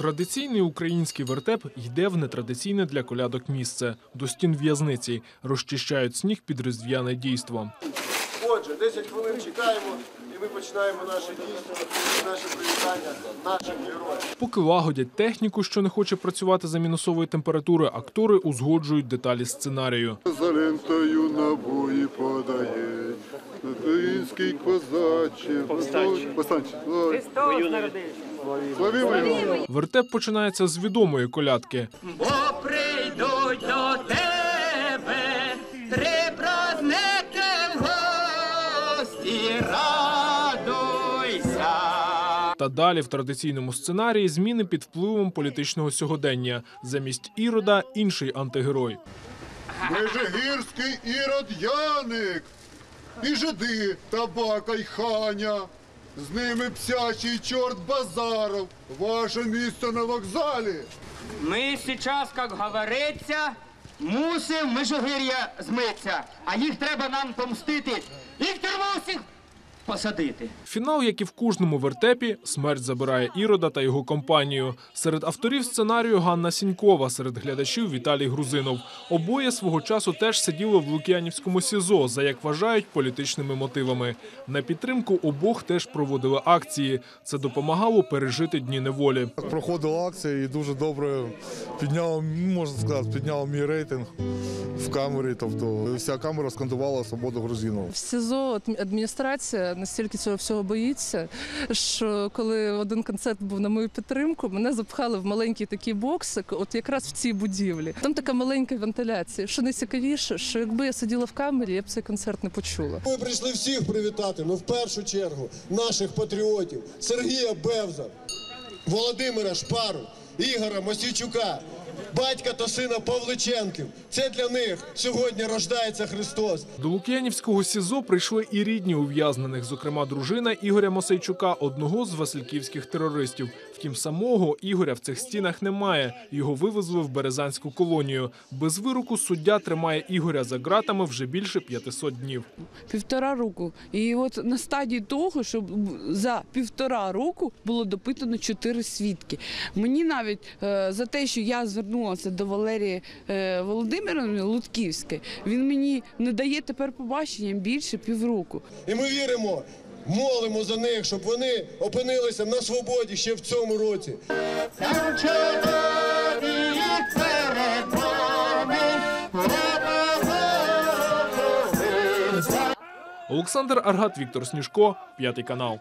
Традиційний український вертеп йде в нетрадиційне для колядок місце до стін в'язниці. Розчищають сніг під різдвяне дійство. Отже, 10 хвилин чекаємо, і ми починаємо наше дійство, наше привітання наших героїв. Поки лагодять техніку, що не хоче працювати за мінусової температури, актори узгоджують деталі сценарію. За лентою набої подає. Український козаче. Повстанче. Повстанче. Ой, Славімо. Вертеп починається з відомої колядки. бо прийдуть до тебе три праздники в гості, радуйся. Та далі в традиційному сценарії зміни під впливом політичного сьогодення. Замість ірода інший антигерой. Межигірський ірод Яник. І жиди табака й ханя. З ними псячий чорт базаров. Ваше місце на вокзалі. Ми сейчас, як говориться, мусим межугиря змитися, а їх треба нам помстити Їх треба всіх посадити. Фінал, як і в кожному вертепі, смерть забирає Ірода та його компанію. Серед авторів сценарію Ганна Сінькова, серед глядачів Віталій Грузинов. Обоє свого часу теж сиділи в Лук'янівському СІЗО за як вважають політичними мотивами. На підтримку обох теж проводили акції. Це допомагало пережити дні неволі. Проходила акція і дуже добре підняла, можна сказати, підняла мій рейтинг в камері. Тобто вся камера скандувала свободу грузинів. В СІЗО адміністрація настільки цього всього боїться, що коли один концерт був на мою підтримку, мене запхали в маленький такий боксик, от якраз в цій будівлі. Там така маленька вентиляція. Що найцікавіше, що якби я сиділа в камері, я б цей концерт не почула. Ми прийшли всіх привітати, ну в першу чергу наших патріотів Сергія Бевза, Володимира Шпару, Ігора Мосійчука, батька та сина Павличенків. Це для них сьогодні рождається Христос. До Лук'янівського СІЗО прийшли і рідні ув'язнених, зокрема дружина Ігоря Мосейчука, одного з васильківських терористів. Втім, самого Ігоря в цих стінах немає. Його вивезли в березанську колонію. Без вироку суддя тримає Ігоря за ґратами вже більше 500 днів. півтора року. І от на стадії того, щоб за півтора року було допитано чотири свідки. Мені навіть е, за те, що я звернулася до Валерії е, Володимировни Лутківської, він мені не дає тепер побачення більше півроку. І ми віримо, молимо за них, щоб вони опинилися на свободі ще в цьому році. Олександр Аргат, Віктор Сніжко, п'ятий канал.